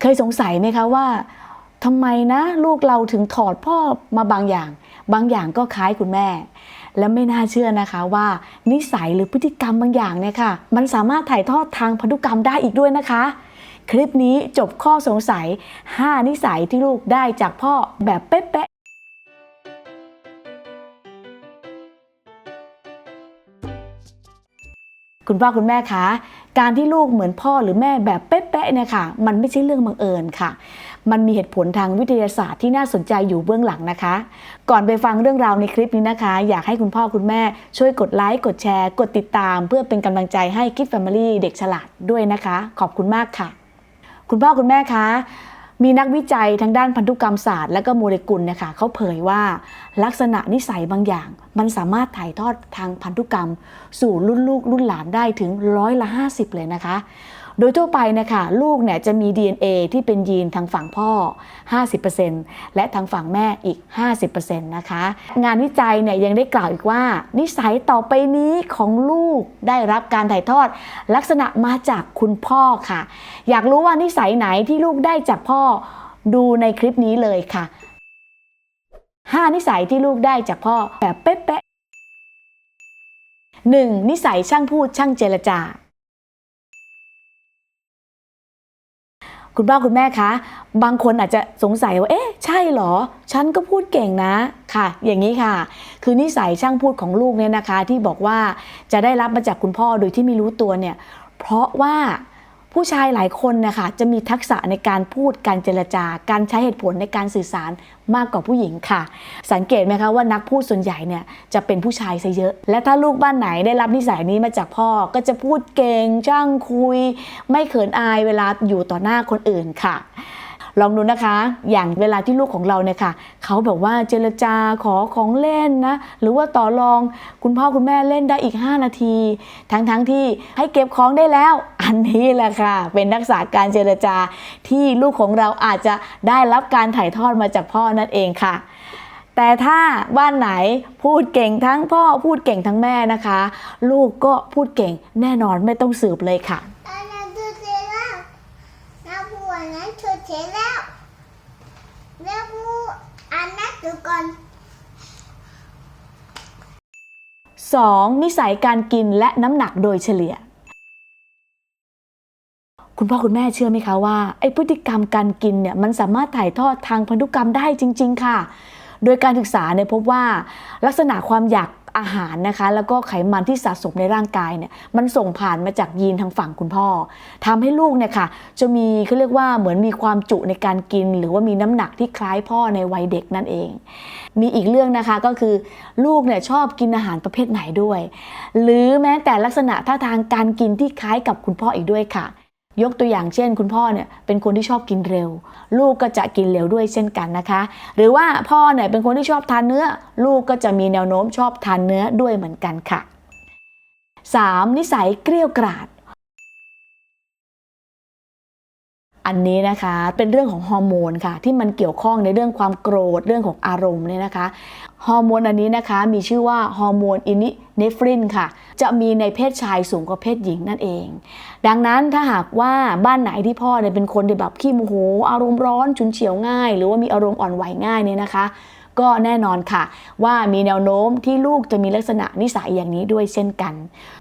เคยสงสัยไหมคะว่าทำไมนะลูกเราถึงถอดพ่อมาบางอย่าง บางอย่างก็คล้ายคุณแม่ และไม่น่าเชื่อนะคะว่า นิสัยหรือพฤติกรรมบางอย่างเนี่ยค่ะ มันสามารถถ่ายทอดทางพันธุกรรมได้อีกด้วยนะคะ คลิปนี้จบข้อสงสัย 5 นิสัยที่ลูกได้จากพ่อแบบเป๊ะคุณพ่อคุณแม่คะ การที่ลูกเหมือนพ่อหรือแม่แบบเป๊ะ เนี่ยค่ะมันไม่ใช่เรื่องบังเอิญค่ะ มันมีเหตุผลทางวิทยาศาสตร์ที่น่าสนใจอยู่เบื้องหลังนะคะ ก่อนไปฟังเรื่องราวในคลิปนี้นะคะ อยากให้คุณพ่อคุณแม่ช่วยกดไลค์กดแชร์ กดติดตาม เพื่อเป็นกำลังใจให้คิดแฟมิลี่เด็กฉลาดด้วยนะคะ ขอบคุณมากค่ะ คุณพ่อคุณแม่คะมีนักวิจัยทางด้านพันธุกรรมศาสตร์และก็โมเลกุลเนี่ยค่ะเขาเผยว่าลักษณะนิสัยบางอย่าง มันสามารถถ่ายทอดทางพันธุกรรม สู่รุ่นลูกรุ่นหลานได้ถึงร้อยละ 50 เลยนะคะ โดยทั่วไปนะคะลูกเนี่ยจะมี DNA ที่เป็นยีนทางฝั่งพ่อ 50%และทางฝั่งแม่อีก 50%นะคะ งานวิจัยเนี่ยยังได้กล่าวอีกว่า นิสัยต่อไปนี้ของลูกได้รับการถ่ายทอด ลักษณะมาจากคุณพ่อค่ะ อยากรู้ว่านิสัยไหนที่ลูกได้จากพ่อดูในคลิปนี้เลยค่ะ 5 นิสัยที่ลูกได้จากพ่อแบบเป๊ะๆ 1. นิสัยช่างพูดช่างเจรจา คุณพ่อคุณแม่คะ บางคนอาจจะสงสัยว่า เอ๊ะ ใช่เหรอ ฉันก็พูดเก่งนะ ค่ะ อย่างนี้ค่ะ คือนิสัยช่างพูดของลูกเนี่ยนะคะ ที่บอกว่าจะได้รับมาจากคุณพ่อโดยที่ไม่รู้ตัวเนี่ย เพราะว่า ผู้ชายหลายคนนะคะจะมีทักษะในการพูดการเจรจาการใช้เหตุผลในการสื่อสารมากกว่าผู้หญิงค่ะ สังเกตไหมคะว่านักพูดส่วนใหญ่เนี่ยจะเป็นผู้ชายซะเยอะ และถ้าลูกบ้านไหนได้รับนิสัยนี้มาจากพ่อก็จะพูดเก่งช่างคุย ไม่เขินอายเวลาอยู่ต่อหน้าคนอื่นค่ะ ลองดูนะคะ อย่างเวลาที่ลูกของเราเนี่ยค่ะเขาแบบว่าเจรจาขอของเล่นนะ หรือว่าต่อรองคุณพ่อคุณแม่เล่นได้อีก 5 นาที ทั้งๆทที่ให้เก็บของได้แล้ว อันนี้แหละค่ะ เป็นทักษะการเจรจาที่ลูกของเราอาจจะได้รับการถ่ายทอดมาจากพ่อนั่นเองค่ะแต่ถ้าบ้านไหนพูดเก่งทั้งพ่อพูดเก่งทั้งแม่นะคะ ลูกก็พูดเก่งแน่นอนไม่ต้องสืบเลยค่ะ อันนั้นคือเสร็จแล้วน้ำผู้อันนั้นคือเสร็จแล้ว แล้วผู้อันนั้นดูก่อน 2. นิสัยการกินและน้ำหนักโดยเฉลี่ย คุณพ่อคุณแม่เชื่อไหมคะว่าไอ้พฤติกรรมการกินเนี่ยมันสามารถถ่ายทอดทางพันธุกรรมได้จริง ๆ ค่ะ โดยการศึกษาเนี่ยพบว่าลักษณะความอยาก อาหารนะคะ แล้วก็ไขมันที่สะสมในร่างกายเนี่ยมันส่งผ่านมาจากยีนทางฝั่งคุณพ่อทำให้ลูกเนี่ยค่ะจะมีเขาเรียกว่าเหมือนมีความจุในการกิน หรือว่ามีน้ำหนักที่คล้ายพ่อในวัยเด็กนั่นเอง มีอีกเรื่องนะคะก็คือลูกเนี่ยชอบกินอาหารประเภทไหนด้วย หรือแม้แต่ลักษณะท่าทางการกินที่คล้ายกับคุณพ่ออีกด้วยค่ะ ยกตัวอย่างเช่น คุณพ่อเนี่ยเป็นคนที่ชอบกินเร็ว ลูกก็จะกินเร็วด้วยเช่นกันนะคะ หรือว่าพ่อเนี่ยเป็นคนที่ชอบทานเนื้อ ลูกก็จะมีแนวโน้มชอบทานเนื้อด้วยเหมือนกันค่ะ 3. นิสัยเกลี้ยวกราด อันนี้นะคะเป็นเรื่องของฮอร์โมนค่ะ ที่มันเกี่ยวข้องในเรื่องความโกรธเรื่องของอารมณ์เนี่ยนะคะฮอร์โมนอันนี้นะคะมีชื่อว่าฮอร์โมนอินิเนฟรินค่ะ จะมีในเพศชายสูงกว่าเพศหญิงนั่นเอง ดังนั้นถ้าหากว่าบ้านไหนที่พ่อเนี่ยเป็นคนที่แบบขี้โมโห อารมณ์ร้อนฉุนเฉียวง่าย หรือว่ามีอารมณ์อ่อนไหวง่ายเนี่ยนะคะ ก็แน่นอนค่ะ ว่ามีแนวโน้มที่ลูกจะมีลักษณะนิสัยอย่างนี้ด้วยเช่นกัน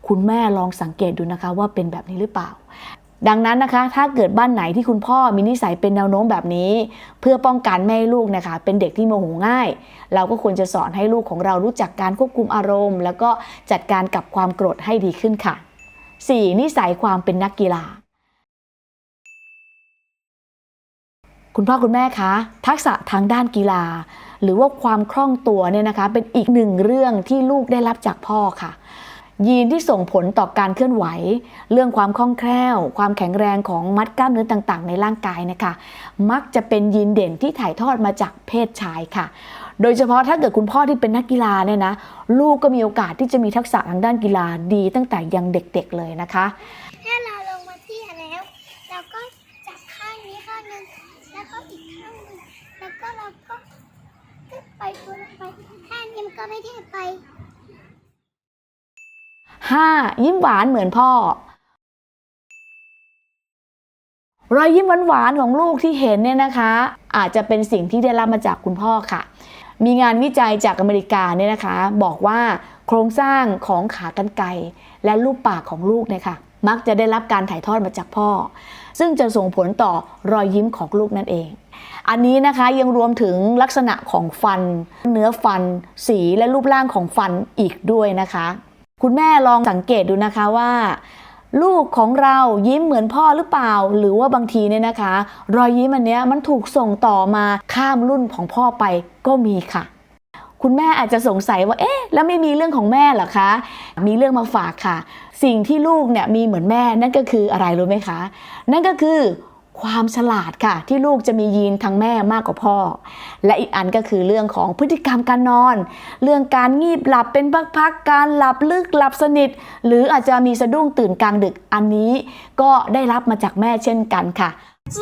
คุณแม่ลองสังเกตดูนะคะว่าเป็นแบบนี้หรือเปล่า ดังนั้นนะคะ ถ้าเกิดบ้านไหนที่คุณพ่อมีนิสัยเป็นแนวโน้มแบบนี้ เพื่อป้องกันไม่ให้ลูกนะคะ เป็นเด็กที่โมโหง่าย เราก็ควรจะสอนให้ลูกของเรารู้จักการควบคุมอารมณ์ แล้วก็จัดการกับความโกรธให้ดีขึ้นค่ะ 4. นิสัยความเป็นนักกีฬา คุณพ่อคุณแม่คะ ทักษะทางด้านกีฬา หรือว่าความคล่องตัวเนี่ยนะคะ เป็นอีกหนึ่งเรื่องที่ลูกได้รับจากพ่อค่ะ ยีนที่ส่งผลต่อการเคลื่อนไหว เรื่องความคล่องแคล่ว ความแข็งแรงของมัดกล้ามเนื้อต่างๆ ในร่างกายนะคะ มักจะเป็นยีนเด่นที่ถ่ายทอดมาจากเพศชายค่ะ โดยเฉพาะถ้าเกิดคุณพ่อที่เป็นนักกีฬาเนี่ยนะลูกก็มีโอกาสที่จะมีทักษะทางด้านกีฬาดีตั้งแต่ยังเด็กๆเลยนะคะถ้าเราลงมาที่แล้วเราก็จับข้างนี้ข้างนึงแล้วก็อีกข้างนึงแล้วก็เราก็ขึ้นไปบนไปข้างนี้มันก็ไม่ได้ไป 5. ยิ้มหวานเหมือนพ่อ รอยยิ้มหวานๆของลูกที่เห็นเนี่ยนะคะ อาจจะเป็นสิ่งที่ได้รับมาจากคุณพ่อค่ะ มีงานวิจัยจากอเมริกาเนี่ยนะคะ บอกว่าโครงสร้างของขากรรไกรและรูปปากของลูกเนี่ยค่ะมักจะได้รับการถ่ายทอดมาจากพ่อ ซึ่งจะส่งผลต่อรอยยิ้มของลูกนั่นเอง อันนี้นะคะยังรวมถึงลักษณะของฟัน เนื้อฟัน สีและรูปร่างของฟันอีกด้วยนะคะ คุณแม่ลองสังเกตดูนะคะว่า ลูกของเรายิ้มเหมือนพ่อหรือเปล่า หรือว่าบางทีเนี่ยนะคะ รอยยิ้มอันเนี้ยมันถูกส่งต่อมาข้ามรุ่นของพ่อไปก็มีค่ะคุณแม่อาจจะสงสัยว่า เอ๊ะ แล้วไม่มีเรื่องของแม่หรอคะ มีเรื่องมาฝากค่ะ สิ่งที่ลูกเนี่ยมีเหมือนแม่นั่นก็คืออะไรรู้ไหมคะ นั่นก็คือ ความฉลาดค่ะ ที่ลูกจะมียีนทางแม่มากกว่าพ่อ และอีกอันก็คือเรื่องของพฤติกรรมการนอน เรื่องการงีบหลับเป็นพักๆการหลับลึกหลับสนิท หรืออาจจะมีสะดุ้งตื่นกลางดึกอันนี้ ก็ได้รับมาจากแม่เช่นกันค่ะจ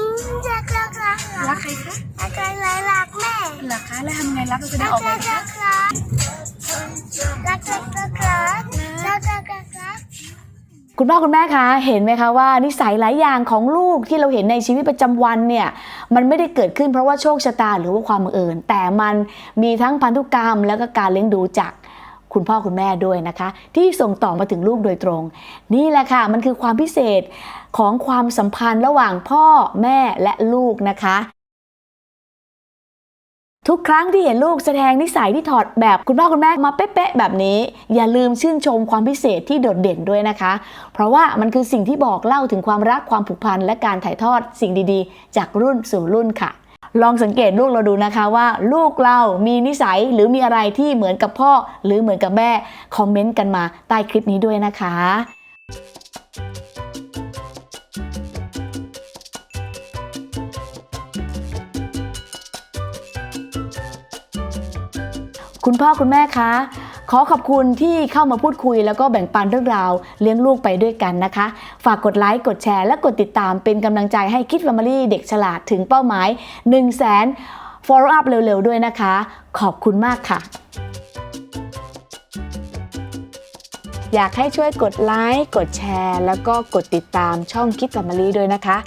รักรักรักรักใครคะอาจารย์รักแม่หรอคะแล้วทำไงรักก็จะได้ออกมารักรักรักรัก คุณพ่อคุณแม่คะเห็นไหมคะว่านิสัยหลายอย่างของลูกที่เราเห็นในชีวิตประจำวันเนี่ยมันไม่ได้เกิดขึ้นเพราะว่าโชคชะตาหรือว่าความบังเอิญแต่มันมีทั้งพันธุกรรม แล้วก็การเลี้ยงดูจากคุณพ่อคุณแม่ด้วยนะคะ ที่ส่งต่อมาถึงลูกโดยตรง นี่แหละค่ะมันคือความพิเศษของความสัมพันธ์ระหว่างพ่อแม่และลูกนะคะ ทุกครั้งที่เห็นลูกแสดงนิสัยที่ถอดแบบคุณพ่อคุณแม่มาเป๊ะๆแบบนี้ อย่าลืมชื่นชมความพิเศษที่โดดเด่นด้วยนะคะ เพราะว่ามันคือสิ่งที่บอกเล่าถึงความรักความผูกพันและการถ่ายทอดสิ่งดีๆ จากรุ่นสู่รุ่นค่ะ ลองสังเกตลูกเราดูนะคะว่า ลูกเรามีนิสัยหรือมีอะไรที่เหมือนกับพ่อ หรือเหมือนกับแม่คอมเมนต์กันมาใต้คลิปนี้ด้วยนะคะ คุณพ่อคุณแม่คะ ขอขอบคุณที่เข้ามาพูดคุย แล้วก็แบ่งปันเรื่องราวเลี้ยงลูกไปด้วยกันนะคะ ฝากกดไลค์กดแชร์ และกดติดตามเป็นกำลังใจให้คิด Family เด็กฉลาดถึงเป้าหมาย 1 0 0 0 0แสน follow up เร็วๆ ด้วยนะคะ ขอบคุณมากค่ะ อยากให้ช่วยกดไลค์กดแชร์ แล้วก็กดติดตามช่องคิด Family ด้วยนะคะ